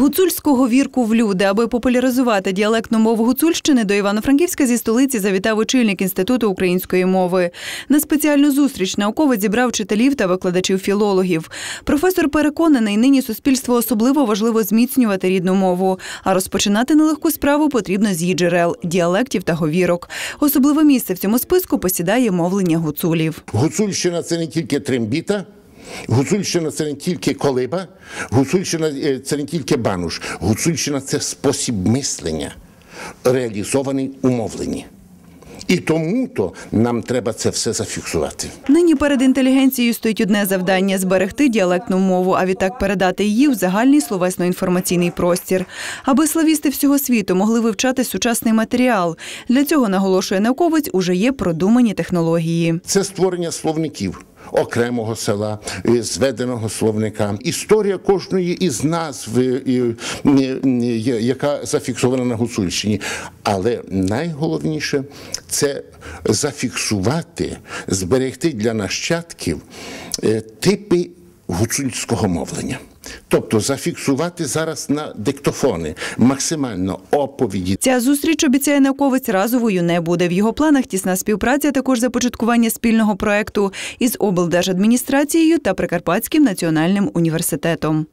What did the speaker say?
Гуцульську говірку в люди, аби популяризувати діалектну мову Гуцульщини, до Івано-Франківська зі столиці завітав очільник інституту української мови. На спеціальну зустріч науковець зібрав вчителів та викладачів філологів. Професор переконаний, нині суспільство особливо важливо зміцнювати рідну мову, а розпочинати нелегку справу потрібно з її джерел діалектів та говірок. Особливе місце в цьому списку посідає мовлення гуцулів. Гуцульщина це не тільки трембіта. Гуцульщина це не тільки колиба, Гуцульщина е, це не тільки бануш. Гуцульщина це спосіб мислення, реалізований у мовленні. І тому то нам треба це все зафіксувати. Нині перед інтелігенцією стоїть одне завдання зберегти діалектну мову, а відтак передати її в загальний словесно-інформаційний простір, аби славісти всього світу могли вивчати сучасний матеріал. Для цього наголошує науковець, уже є продумані технології. Це створення словників. Окремого села, е, зведеного словника, історія кожної із назв, е, е, яка зафіксована на Гуцульщині. Але найголовніше це зафіксувати, зберегти для нащадків типи гуцульського мовлення. Тобто зафіксувати зараз на диктофони максимально оповіді, Ця зустріч обіцяє науковець разовою не буде. В його планах тісна співпраця, також започаткування спільного проекту із облдержадміністрацією та Прикарпатським національним університетом.